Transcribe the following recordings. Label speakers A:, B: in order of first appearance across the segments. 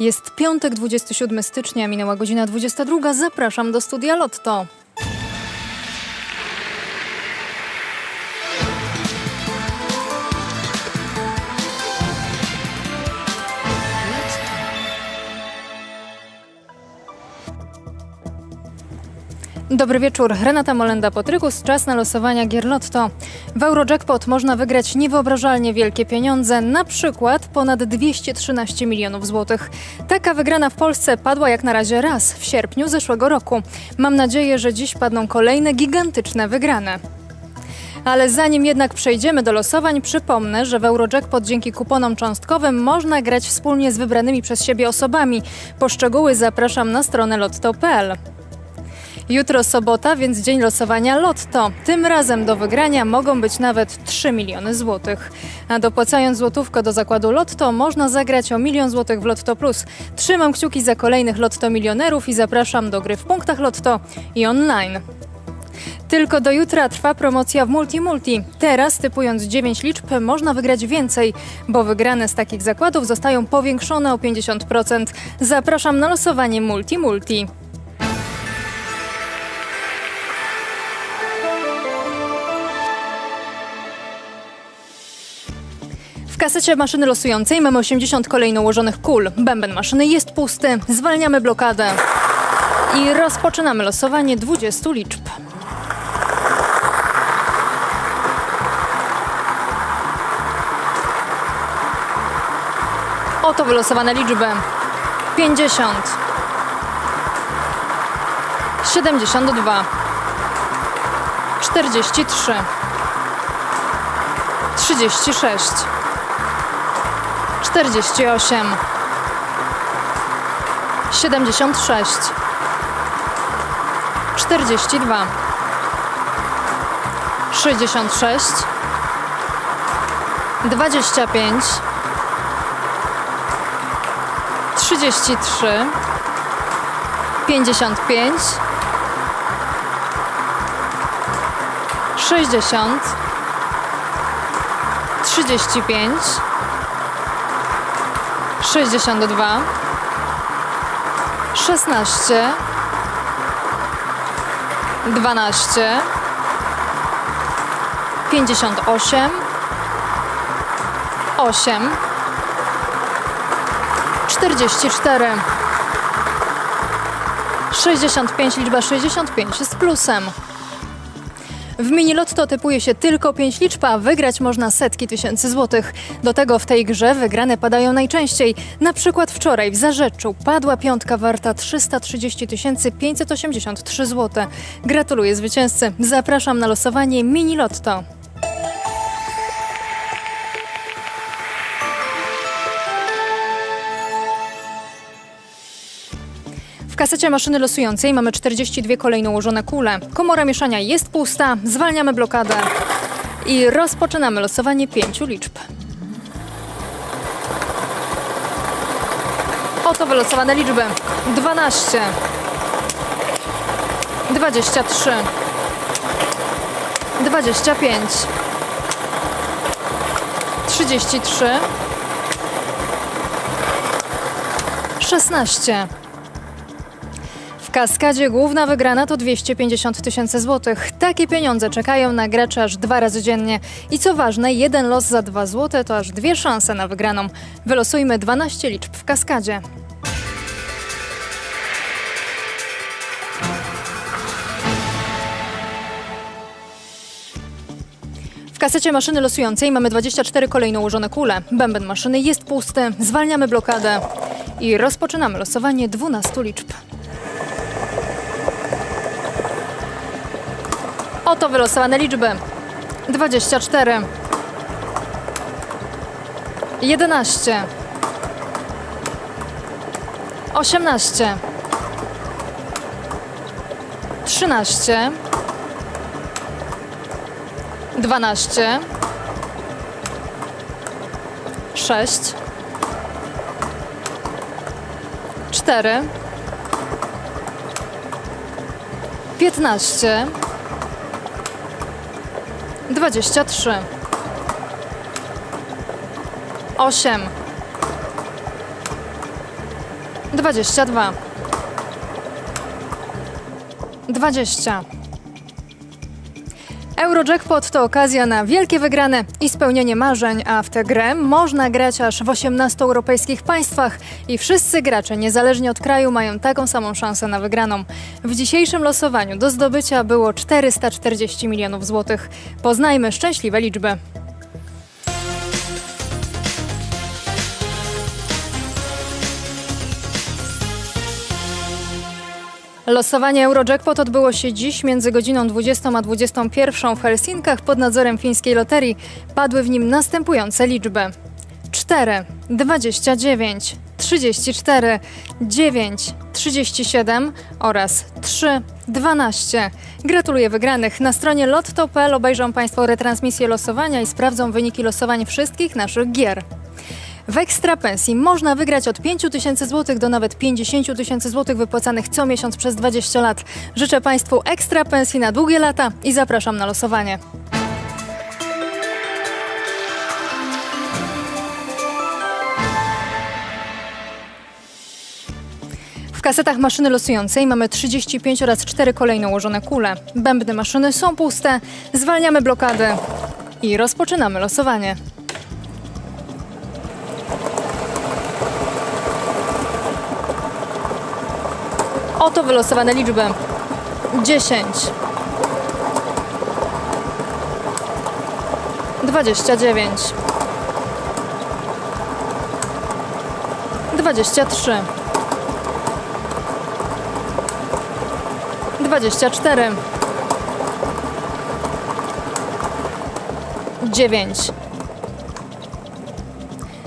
A: Jest piątek, 27 stycznia, minęła godzina 22. Zapraszam do studia Lotto. Dobry wieczór, Renata Molenda-Potrykus, czas na losowania gier Lotto. W Eurojackpot można wygrać niewyobrażalnie wielkie pieniądze, na przykład ponad 213 milionów złotych. Taka wygrana w Polsce padła jak na razie raz, w sierpniu zeszłego roku. Mam nadzieję, że dziś padną kolejne gigantyczne wygrane. Ale zanim jednak przejdziemy do losowań, przypomnę, że w Eurojackpot dzięki kuponom cząstkowym można grać wspólnie z wybranymi przez siebie osobami. Po szczegóły zapraszam na stronę lotto.pl. Jutro sobota, więc dzień losowania Lotto. Tym razem do wygrania mogą być nawet 3 miliony złotych. A dopłacając złotówkę do zakładu Lotto, można zagrać o milion złotych w Lotto Plus. Trzymam kciuki za kolejnych Lotto milionerów i zapraszam do gry w punktach Lotto i online. Tylko do jutra trwa promocja w Multi Multi. Teraz, typując 9 liczb, można wygrać więcej, bo wygrane z takich zakładów zostają powiększone o 50%. Zapraszam na losowanie Multi Multi. Kasecie maszyny losującej mamy 80 kolejno ułożonych kul. Bęben maszyny jest pusty. Zwalniamy blokadę. I rozpoczynamy losowanie 20 liczb. Oto wylosowane liczby. 50 72 43 36 48 76 42 66 25 33 55 60 35 62 16 12 58 8 44 65, liczba 65 jest plusem. W mini lotto typuje się tylko 5 liczb, a wygrać można setki tysięcy złotych. Do tego w tej grze wygrane padają najczęściej. Na przykład wczoraj w Zarzeczu padła piątka warta 330 583 zł. Gratuluję zwycięzcy. Zapraszam na losowanie mini lotto. Kasecie maszyny losującej mamy 42 kolejno ułożone kule. Komora mieszania jest pusta, zwalniamy blokadę i rozpoczynamy losowanie pięciu liczb. Oto wylosowane liczby. 12 23 25 33 16 w kaskadzie główna wygrana to 250 tysięcy złotych. Takie pieniądze czekają na graczy aż dwa razy dziennie. I co ważne, jeden los za 2 złote to aż dwie szanse na wygraną. Wylosujmy 12 liczb w kaskadzie. W kasecie maszyny losującej mamy 24 kolejno ułożone kule. Bęben maszyny jest pusty, zwalniamy blokadę i rozpoczynamy losowanie 12 liczb. Oto wylosowane liczby. 24 11 18 13 12 6 4 15 23 8 22 20 Eurojackpot to okazja na wielkie wygrane i spełnienie marzeń, a w tę grę można grać aż w 18 europejskich państwach i wszyscy gracze, niezależnie od kraju, mają taką samą szansę na wygraną. W dzisiejszym losowaniu do zdobycia było 440 milionów złotych. Poznajmy szczęśliwe liczby. Losowanie Eurojackpot odbyło się dziś między godziną 20 a 21 w Helsinkach pod nadzorem fińskiej loterii. Padły w nim następujące liczby: 4, 29, 34, 9, 37 oraz 3, 12. Gratuluję wygranych. Na stronie lotto.pl obejrzą Państwo retransmisję losowania i sprawdzą wyniki losowań wszystkich naszych gier. W ekstra pensji można wygrać od 5 tysięcy złotych do nawet 50 tysięcy złotych wypłacanych co miesiąc przez 20 lat. Życzę Państwu ekstra pensji na długie lata i zapraszam na losowanie. W kasetach maszyny losującej mamy 35 oraz 4 kolejno ułożone kule. Bębny maszyny są puste, zwalniamy blokady i rozpoczynamy losowanie. Oto wylosowane liczby. 10 29 23 24 9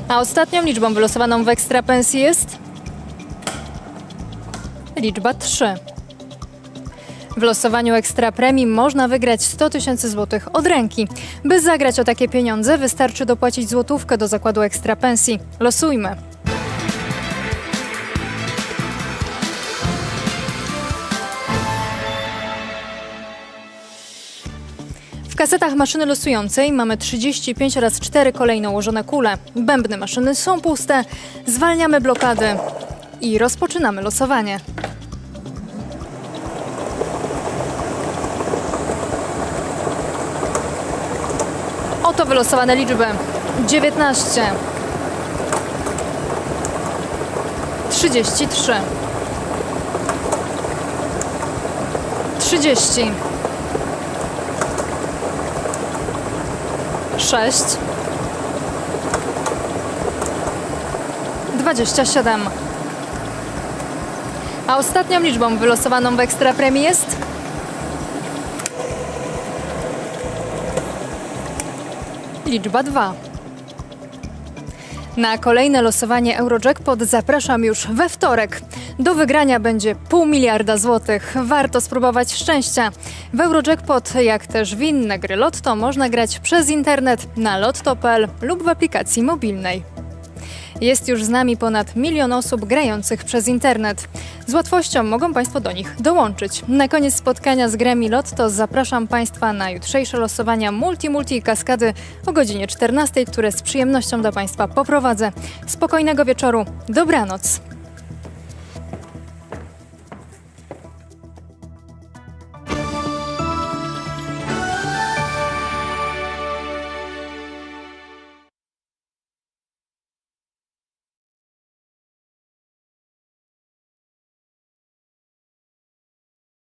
A: A ostatnią liczbą wylosowaną w ekstra pensji jest liczba 3. W losowaniu Ekstra Premium można wygrać 100 tysięcy złotych od ręki. By zagrać o takie pieniądze, wystarczy dopłacić złotówkę do zakładu Ekstra Pensji. Losujmy. W kasetach maszyny losującej mamy 35 oraz 4 kolejno ułożone kule. Bębny maszyny są puste, zwalniamy blokady i rozpoczynamy losowanie. Oto wylosowane liczby. 19 33 30 6 27 A ostatnią liczbą wylosowaną w Ekstra Premii jest liczba 2. Na kolejne losowanie Eurojackpot zapraszam już we wtorek. Do wygrania będzie pół miliarda złotych. Warto spróbować szczęścia. W Eurojackpot, jak też w inne gry Lotto, można grać przez internet na lotto.pl lub w aplikacji mobilnej. Jest już z nami ponad milion osób grających przez internet. Z łatwością mogą Państwo do nich dołączyć. Na koniec spotkania z gremi Lotto zapraszam Państwa na jutrzejsze losowania Multi Multi i Kaskady o godzinie 14, które z przyjemnością dla Państwa poprowadzę. Spokojnego wieczoru, dobranoc.